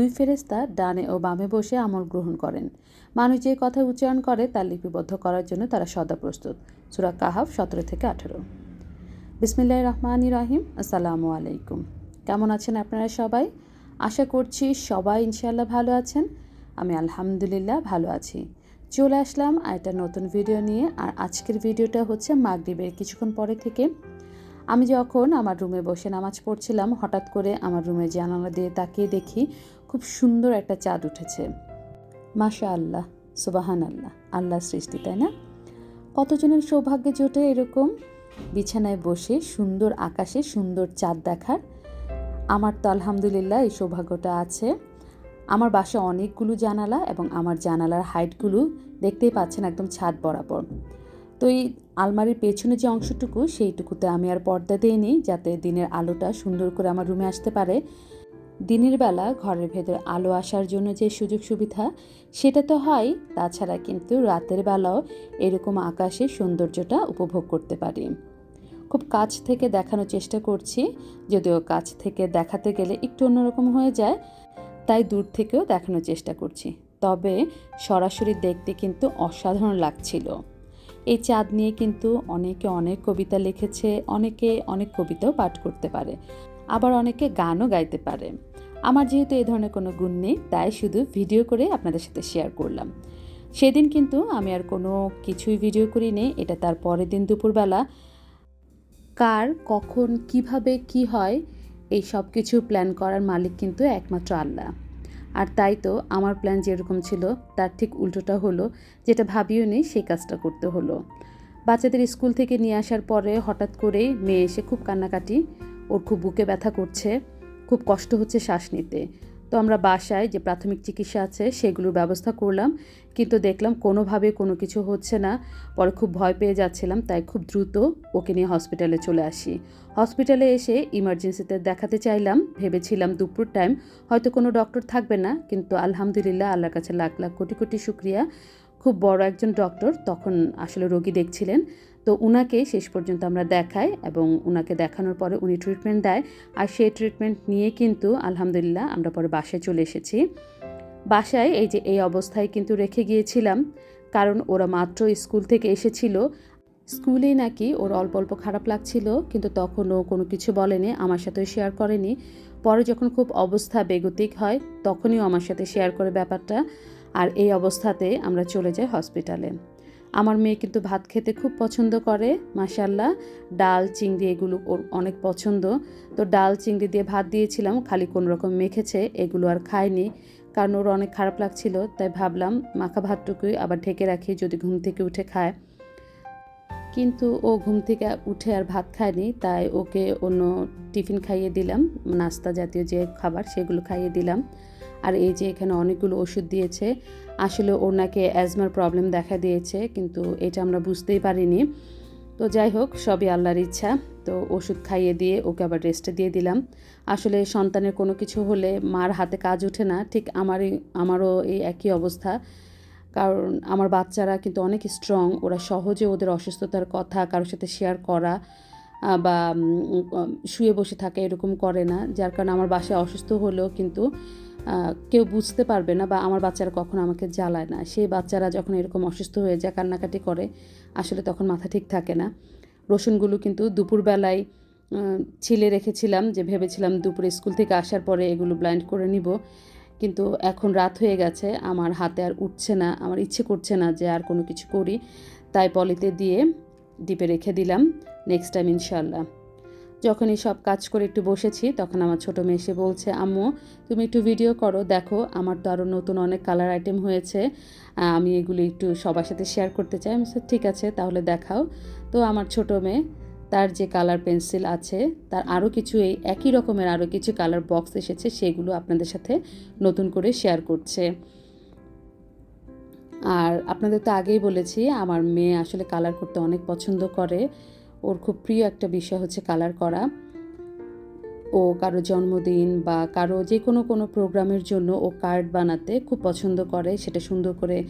দুই ফেরেস্তা ডানে ও বামে বসে আমল গ্রহণ করেন। মানুষ যে কথা উচ্চারণ করে তা লিপিবদ্ধ করার জন্য তারা সদা প্রস্তুত। সুরা কাহাফ সতেরো থেকে আঠেরো। বিসমিল্লাহ রহমান রাহিম। আসসালামু আলাইকুম। কেমন আছেন আপনারা সবাই? আশা করছি সবাই ইনশাল্লাহ ভালো আছেন। আমি আলহামদুলিল্লাহ ভালো আছি। চলে আসলাম একটা নতুন ভিডিও নিয়ে। আর আজকের ভিডিওটা হচ্ছে মাগরিবের কিছুক্ষণ পরে থেকে। আমি যখন আমার রুমে বসে নামাজ পড়ছিলাম, হঠাৎ করে আমার রুমের জানালা দিয়ে তাকিয়ে দেখি খুব সুন্দর একটা চাঁদ উঠেছে। মাশা আল্লাহ সুবাহান আল্লাহ আল্লাহ সৃষ্টি, তাই না? কতজনের সৌভাগ্যে জোটে এরকম? বিছানায় বসে সুন্দর আকাশে সুন্দর চাঁদ দেখার। আমার তো আলহামদুলিল্লাহ এই সৌভাগ্যটা আছে। আমার বাসায় অনেকগুলো জানালা এবং আমার জানালার হাইটগুলো দেখতেই পাচ্ছেন একদম ছাদ বরাবর। তো এই আলমারির পেছনে যে অংশটুকু, সেইটুকুতে আমি আর পর্দা দিইনি, যাতে দিনের আলোটা সুন্দর করে আমার রুমে আসতে পারে। দিনের বেলা ঘরের ভেতর আলো আসার জন্য যে সুযোগ সুবিধা, সেটা তো হয়, তাছাড়া কিন্তু রাতের বেলাও এরকম আকাশের সৌন্দর্যটা উপভোগ করতে পারি। খুব কাছ থেকে দেখানোর চেষ্টা করছি, যদিও কাছ থেকে দেখাতে গেলে একটু অন্যরকম হয়ে যায়, তাই দূর থেকেও দেখানোর চেষ্টা করছি। তবে সরাসরি দেখতে কিন্তু অসাধারণ লাগছিল। এই চাঁদ নিয়ে কিন্তু অনেকে অনেক কবিতা লিখেছে, অনেকে অনেক কবিতাও পাঠ করতে পারে, আবার অনেকে গানও গাইতে পারে। আমার যেহেতু এই ধরনের কোনো গুণ নেই, তাই শুধু ভিডিও করে আপনাদের সাথে শেয়ার করলাম। সেদিন কিন্তু আমি আর কোনো কিছুই ভিডিও করিনি, এটা তার পরের দিন দুপুরবেলা। কার, কখন, কীভাবে, কি হয়, এই সব কিছু প্ল্যান করার মালিক কিন্তু একমাত্র আল্লাহ। আর তাই তো আমার প্ল্যান যেরকম ছিল, তার ঠিক উল্টোটা হলো, যেটা ভাবিও নেই, সেই কাজটা করতে হলো। বাচ্চাদের স্কুল থেকে নিয়ে আসার পরে হঠাৎ করেই মেয়ে এসে খুব কান্নাকাটি, ওর খুব বুকে ব্যথা করছে। খুব কষ্ট হচ্ছে শ্বাস নিতে। তো আমরা বাসায় যে প্রাথমিক চিকিৎসা আছে সেগুলোর ব্যবস্থা করলাম। কিন্তু দেখলাম কোনোভাবে কোনো কিছু হচ্ছে না। পরে খুব ভয় পেয়ে যাচ্ছিলাম, তাই খুব দ্রুত ওকে নিয়ে হসপিটালে চলে আসি। হসপিটালে এসে ইমার্জেন্সিতে দেখাতে চাইলাম, ভেবেছিলাম দুপুর টাইম। হয়তো কোনো ডক্টর থাকবে না, কিন্তু আলহামদুলিল্লাহ আল্লাহর কাছে লাখ লাখ কোটি কোটি শুক্রিয়া। খুব বড় একজন ডক্টর, তখন আসলে রোগী দেখছিলেন। তো উনাকে শেষ পর্যন্ত আমরা দেখাই এবং উনাকে দেখানোর পরে উনি ট্রিটমেন্ট দেয়। আর সেই ট্রিটমেন্ট নিয়ে কিন্তু আলহামদুলিল্লাহ আমরা পরে বাসায় চলে এসেছি। বাসায় এই যে এই অবস্থায় কিন্তু রেখে গিয়েছিলাম, কারণ ওরা মাত্র স্কুল থেকে এসেছিল। স্কুলেই নাকি ওর অল্প অল্প খারাপ লাগছিল, কিন্তু তখনও কোনো কিছু বলেনি, আমার সাথেও শেয়ার করেনি। পরে যখন খুব অবস্থা বেগতিক হয়, তখনই আমার সাথে শেয়ার করে ব্যাপারটা। আর এই অবস্থাতে আমরা চলে যাই হসপিটালে আমার মেয়ে কিন্তু ভাত খেতে খুব পছন্দ করে মাসাল্লাহ ডাল, চিংড়ি এগুলো ওর অনেক পছন্দ। তো ডাল, চিংড়ি দিয়ে ভাত দিয়েছিলাম, খালি কোনো রকম মেখেছে, এগুলো আর খায়নি। কারণ ওর অনেক খারাপ লাগছিল, তাই ভাবলাম মাখা ভাতটুকুই আবার ঢেকে রাখি, যদি ঘুম থেকে উঠে খায়। কিন্তু ও ঘুম থেকে উঠে আর ভাত খায়নি, তাই ওকে অন্য টিফিন খাইয়ে দিলাম, নাস্তা জাতীয় যে খাবার সেগুলো খাইয়ে দিলাম। আর এই যে এখানে অনেকগুলো ওষুধ দিয়েছে, আসলে ওনাকে অ্যাজমার প্রবলেম দেখা দিয়েছে, কিন্তু এটা আমরা বুঝতেই পারিনি। তো যাই হোক, সবই আল্লাহর ইচ্ছা। তো ওষুধ খাইয়ে দিয়ে ওকে আবার রেস্টে দিয়ে দিলাম। আসলে সন্তানের কোনো কিছু হলে মার হাতে কাজ ওঠে না, ঠিক আমারই, আমারও এই একই অবস্থা। কারণ আমার বাচ্চারা কিন্তু অনেক স্ট্রং ওরা সহজে ওদের অসুস্থতার কথা কারোর সাথে শেয়ার করা বা শুয়ে বসে থাকে এরকম করে না। যার কারণে আমার বাসায় অসুস্থ হলেও কিন্তু কেউ বুঝতে পারবে না বা আমার বাচ্চারা কখনো আমাকে জ্বালায় না। সেই বাচ্চারা যখন এরকম অসুস্থ হয়ে যায়, কান্নাকাটি করে, আসলে তখন মাথা ঠিক থাকে না। রসুনগুলো কিন্তু দুপুরবেলায় ছিলে রেখেছিলাম যে ভেবেছিলাম দুপুরে স্কুল থেকে আসার পরে এগুলো ব্লাইন্ড করে নিব। কিন্তু এখন রাত হয়ে গেছে, আমার হাতে আর উঠছে না, আমার ইচ্ছে করছে না যে আর কোনো কিছু করি। তাই পলিতে দিয়ে ডিপে রেখে দিলাম। নেক্সট টাইম ইনশাল্লাহ যখন এই সব কাজ করে একটু বসেছি, তখন আমার ছোটো মেয়ে এসে বলছে, আম্মু, তুমি একটু ভিডিও করো, দেখো, আমার তো আরও নতুন অনেক কালার আইটেম হয়েছে আমি এগুলি একটু সবার সাথে শেয়ার করতে চাই। আমি ঠিক আছে, তাহলে দেখাও। তো আমার ছোটো মেয়ে, তার যে কালার পেন্সিল আছে, তার আরও কিছু এই একই রকমের আরও কিছু কালার বক্স এসেছে, সেগুলো আপনাদের সাথে নতুন করে শেয়ার করছে। আর আপনাদের তো আগেই বলেছি, আমার মেয়ে আসলে কালার করতে অনেক পছন্দ করে। ওর খুব প্রিয় একটা বিষয় হচ্ছে কালার করা। ও কারও জন্মদিন বা কারও যে কোনো কোনো প্রোগ্রামের জন্য ও কার্ড বানাতে খুব পছন্দ করে, সেটা সুন্দর করে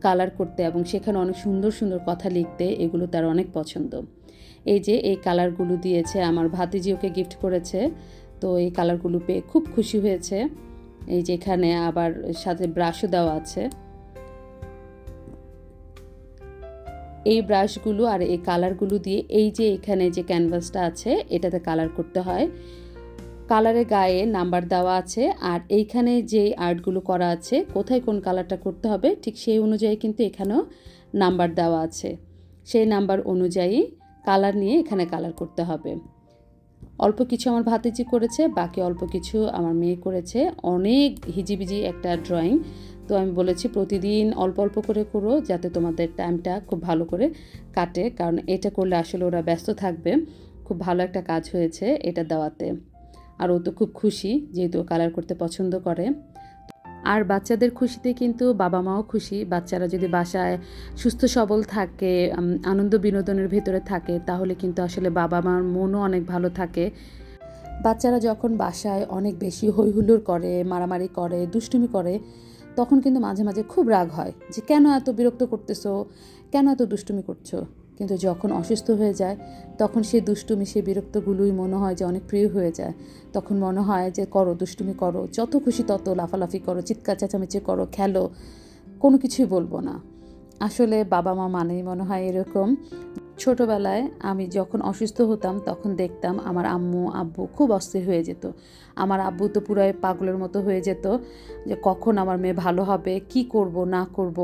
কালার করতে এবং সেখানে অনেক সুন্দর সুন্দর কথা লিখতে এগুলো তার অনেক পছন্দ। এই যে এই কালারগুলো দিয়েছে, আমার ভাতিজি ওকে গিফট করেছে, তো এই কালারগুলো পেয়ে খুব খুশি হয়েছে। এই যে এখানে আবার সাথে ব্রাশও দেওয়া আছে। এই ব্রাশগুলো আর এই কালারগুলো দিয়ে, এই যে এখানে যে ক্যানভাসটা আছে, এটাতে কালার করতে হয়। কালারের গায়ে নাম্বার দেওয়া আছে আর এইখানে যে আর্টগুলো করা আছে, কোথায় কোন কালারটা করতে হবে, ঠিক সেই অনুযায়ী কিন্তু এখানেও নাম্বার দেওয়া আছে। সেই নাম্বার অনুযায়ী কালার নিয়ে এখানে কালার করতে হবে। অল্প কিছু আমার ভাতিজি করেছে, বাকি অল্প কিছু আমার মেয়ে করেছে। অনেক হিজিবিজি একটা ড্রয়িং তো আমি বলেছি প্রতিদিন অল্প অল্প করে করো যাতে তোমাদের টাইমটা খুব ভালো করে কাটে। কারণ এটা করলে আসলে ওরা ব্যস্ত থাকবে। খুব ভালো একটা কাজ হয়েছে এটা দেওয়াতে। আর ও তো খুব খুশি যেহেতু কালার করতে পছন্দ করে। আর বাচ্চাদের খুশিতে কিন্তু বাবা মাও খুশি। বাচ্চারা যদি বাসায় সুস্থ সবল থাকে আনন্দ বিনোদনের ভেতরে থাকে, তাহলে কিন্তু আসলে বাবা মার মনও অনেক ভালো থাকে। বাচ্চারা যখন বাসায় অনেক বেশি হৈহুল্লোড় করে, মারামারি করে, দুষ্টুমি করে তখন কিন্তু মাঝে মাঝে খুব রাগ হয় যে কেন এত বিরক্ত করতেছো? কেন এত দুষ্টুমি করছ? কিন্তু যখন অসুস্থ হয়ে যায়, তখন সে দুষ্টুমি সে বিরক্তগুলোই মনে হয় যে অনেক প্রিয় হয়ে যায়। তখন মনে হয় যে করো, দুষ্টুমি করো, যত খুশি তত লাফালাফি করো, চিৎকার, চেঁচামেচি করো, খেলো, কোনো কিছুই বলব না। আসলে বাবা মা মানেই মনে হয় এরকম ছোটোবেলায় আমি যখন অসুস্থ হতাম, তখন দেখতাম আমার আম্মু, আব্বু খুব অস্থির হয়ে যেত। আমার আব্বু তো পুরাই পাগলের মতো হয়ে যেত যে কখন আমার মেয়ে ভালো হবে, কি করব, না করব।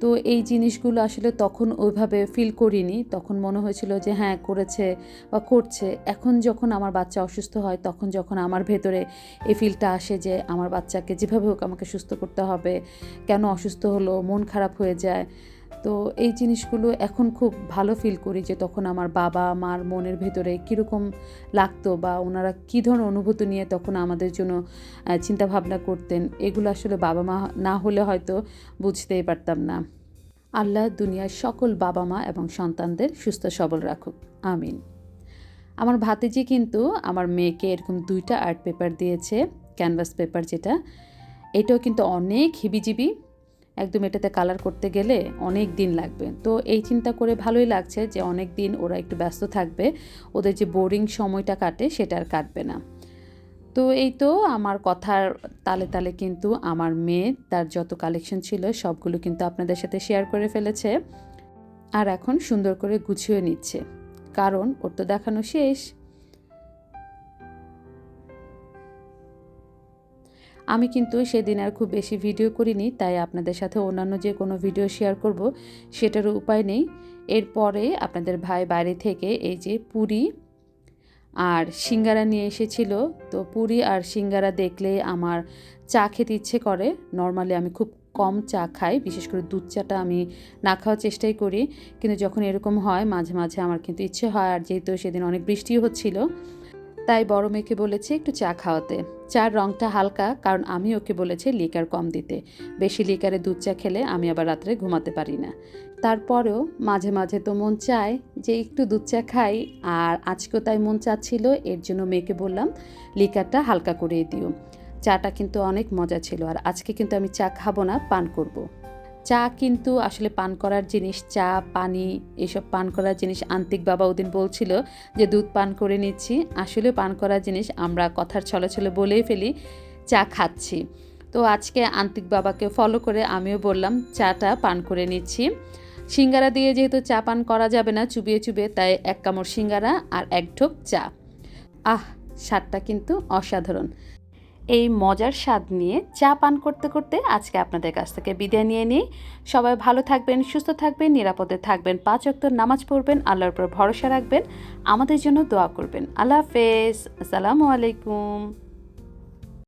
তো এই জিনিসগুলো আসলে তখন ওইভাবে ফিল করিনি। তখন মনে হয়েছিল যে হ্যাঁ করেছে বা করছে। এখন যখন আমার বাচ্চা অসুস্থ হয়, তখন যখন আমার ভেতরে এই ফিলটা আসে যে আমার বাচ্চাকে যেভাবে হোক আমাকে সুস্থ করতে হবে, কেন অসুস্থ হলো, মন খারাপ হয়ে যায় তো এই জিনিসগুলো এখন খুব ভালো ফিল করি যে তখন আমার বাবা, মার মনের ভেতরে কীরকম লাগতো বা ওনারা কী ধরনের অনুভূতি নিয়ে তখন আমাদের জন্য চিন্তা ভাবনা করতেন, এগুলো আসলে বাবা মা না হলে হয়তো বুঝতেই পারতাম না। আল্লাহ দুনিয়ার সকল বাবা মা এবং সন্তানদের সুস্থ সবল রাখুক, আমিন। আমার ভাতিজি কিন্তু আমার মেয়েকে এরকম দুইটা আর্ট পেপার দিয়েছে ক্যানভাস পেপার যেটা, এটাও কিন্তু অনেক হিবিজিবি। একদম এটাতে কালার করতে গেলে অনেক দিন লাগবে। তো এই চিন্তা করে ভালোই লাগছে যে অনেক দিন ওরা একটু ব্যস্ত থাকবে, ওদের যে বোরিং সময়টা কাটে সেটা আর কাটবে না। তো এই তো আমার কথার তালে তালে কিন্তু আমার মেয়ে, তার যত কালেকশন ছিল সবগুলো কিন্তু আপনাদের সাথে শেয়ার করে ফেলেছে। আর এখন সুন্দর করে গুছিয়ে নিচ্ছে। কারণ ওর তো দেখানো শেষ। আমি কিন্তু সেদিন আর খুব বেশি ভিডিও করিনি, তাই আপনাদের সাথে অন্যান্য যে কোনো ভিডিও শেয়ার করব সেটারও উপায় নেই। এরপরে আপনাদের ভাই বাইরে থেকে এই যে পুরী আর সিঙ্গারা নিয়ে এসেছিল, তো পুরি আর সিঙ্গারা দেখলে আমার চা খেতে ইচ্ছে করে। নর্মালি আমি খুব কম চা খাই, বিশেষ করে দুধ চাটা আমি না খাওয়ার চেষ্টাই করি। কিন্তু যখন এরকম হয়, মাঝে মাঝে আমার কিন্তু ইচ্ছে হয়, আর যেহেতু সেদিন অনেক বৃষ্টিও হচ্ছিল তাই বড় মেয়েকে বলেছে একটু চা খাওয়াতে। চার রঙটা হালকা, কারণ আমি ওকে বলেছি লিকার কম দিতে। বেশি লিকারে দুধ চা খেলে আমি আবার রাত্রে ঘুমাতে পারি না। তারপরেও মাঝে মাঝে তো মন চায় যে একটু দুধ চা খাই, আর আজকেও তাই মন চাচ্ছিল, এর জন্য মেয়েকে বললাম, লিকারটা হালকা করে দিও। চাটা কিন্তু অনেক মজা ছিল, আর আজকে কিন্তু আমি চা খাব না, পান করব। চা কিন্তু আসলে পান করার জিনিস, চা, পানি, এসব পান করার জিনিস আন্তিক বাবা ওদিন বলছিল যে, দুধ পান করে নিচ্ছি। আসলে পান করার জিনিস আমরা কথার ছলে ছলে বলেই ফেলি, চা খাচ্ছি। তো আজকে আন্তিক বাবাকে ফলো করে আমিও বললাম, চাটা পান করে নিচ্ছি। সিঙ্গারা দিয়ে যেহেতু চা পান করা যাবে না চুবিয়ে চুবিয়ে, তাই এক কামড় সিঙ্গারা আর এক ঢোক চা। আহ, স্বাদটা কিন্তু অসাধারণ। এই মজার স্বাদ নিয়ে চা পান করতে করতে আজকে আপনাদের কাছ থেকে বিদায় নিয়ে নিই। সবাই ভালো থাকবেন, সুস্থ থাকবেন, নিরাপদে থাকবেন। পাঁচ অক্ত নামাজ পড়বেন, আল্লাহর উপর ভরসা রাখবেন। আমাদের জন্য দোয়া করবেন। আল্লাহ হাফেজ। আসসালামু আলাইকুম।